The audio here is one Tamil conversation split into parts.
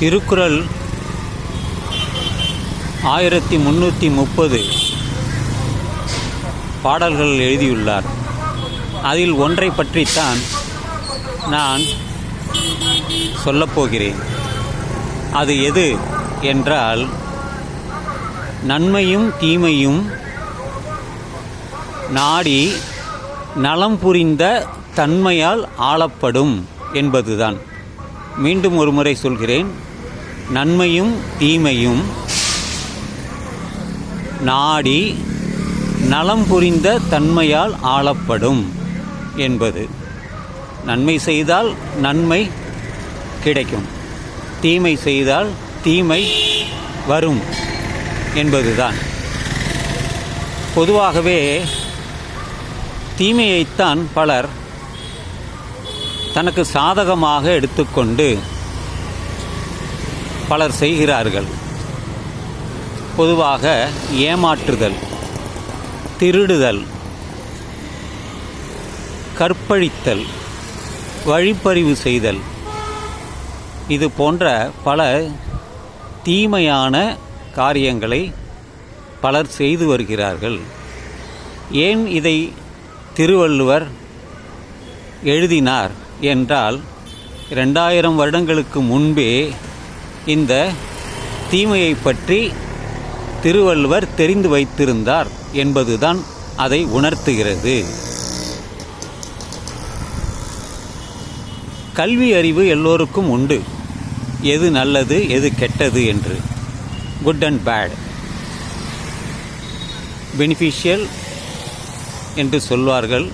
திருக்குறள் ஆயிரத்தி முந்நூற்றி முப்பது பாடல்கள் எழுதியுள்ளார். அதில் ஒன்றை பற்றித்தான் நான் சொல்லப்போகிறேன் அது எது என்றால் நன்மையும் தீமையும் நாடி நலம் புரிந்த தன்மையால் ஆளப்படும் என்பதுதான். மீண்டும் ஒரு முறை சொல்கிறேன். நன்மையும் தீமையும் நாடி நலம் புரிந்த தன்மையால் ஆளப்படும் என்பது. நன்மை செய்தால் நன்மை கிடைக்கும். தீமை செய்தால் தீமை வரும் என்பதுதான். பொதுவாகவே தீமையைத்தான் பலர் தனக்கு சாதகமாக எடுத்துக்கொண்டு பலர் செய்கிறார்கள். பொதுவாக ஏமாற்றுதல் திருடுதல் கற்பழித்தல் வழிப்பறிவு செய்தல் இது போன்ற பல தீமையான காரியங்களை பலர் செய்து வருகிறார்கள். ஏன் இதை திருவள்ளுவர் எழுதினார்? என்றால் ரெண்டாயிரம் வருடங்களுக்கு முன்பே இந்த தீமையை பற்றி திருவள்ளுவர் தெரிந்து வைத்திருந்தார் என்பதுதான் அதை உணர்த்துகிறது. கல்வி அறிவு எல்லோருக்கும் உண்டு. எது நல்லது எது கெட்டது என்று. குட் அண்ட் பேட் பெனிஃபிஷியல் என்று சொல்வார்கள்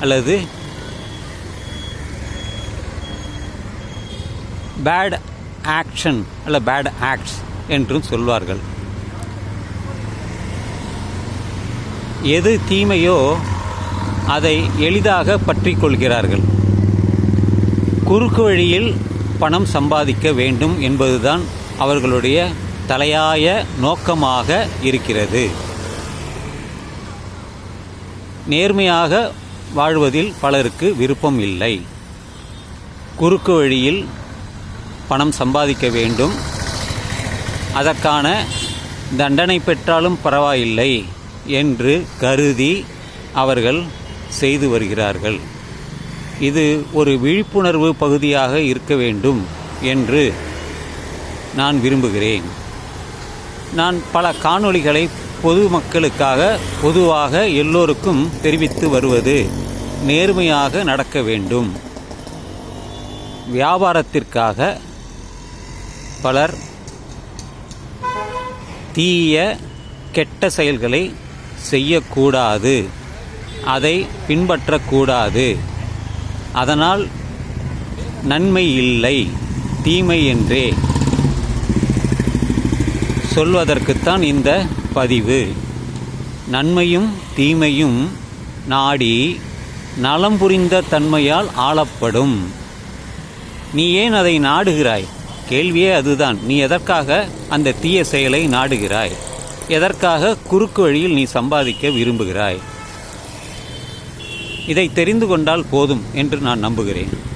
அல்லது பேட் ஆக்ஷன் அல்ல பேட் ஆக்ட்ஸ் என்றும் சொல்வார்கள். எது தீமையோ அதை எளிதாக பற்றி கொள்கிறார்கள். குறுக்கு வழியில் பணம் சம்பாதிக்க வேண்டும் என்பதுதான் அவர்களுடைய தலையாய நோக்கமாக இருக்கிறது. நேர்மையாக வாழ்வதில் பலருக்கு விருப்பம் இல்லை. குறுக்கு வழியில் பணம் சம்பாதிக்க வேண்டும். அதற்கான தண்டனை பெற்றாலும் பரவாயில்லை என்று கருதி அவர்கள் செய்து வருகிறார்கள். இது ஒரு விழிப்புணர்வு பகுதியாக இருக்க வேண்டும் என்று நான் விரும்புகிறேன். நான் பல காணொளிகளை பொதுமக்களுக்காக பொதுவாக எல்லோருக்கும் தெரிவித்து வருவது நேர்மையாக நடக்க வேண்டும். வியாபாரத்திற்காக பலர் தீய கெட்ட செயல்களை செய்யக்கூடாது. அதை பின்பற்றக்கூடாது. அதனால் நன்மை இல்லை. தீமை என்றே சொல்வதற்குத்தான் இந்த பதிவு. நன்மையும் தீமையும் நாடி நலம் புரிந்த தன்மையால் ஆளப்படும். நீ ஏன் அதை நாடுகிறாய்? கேள்வியே அதுதான். நீ எதற்காக அந்த தீய செயலை நாடுகிறாய்? எதற்காக குறுக்கு வழியில் நீ சம்பாதிக்க விரும்புகிறாய்? இதை தெரிந்து கொண்டால் போதும் என்று நான் நம்புகிறேன்.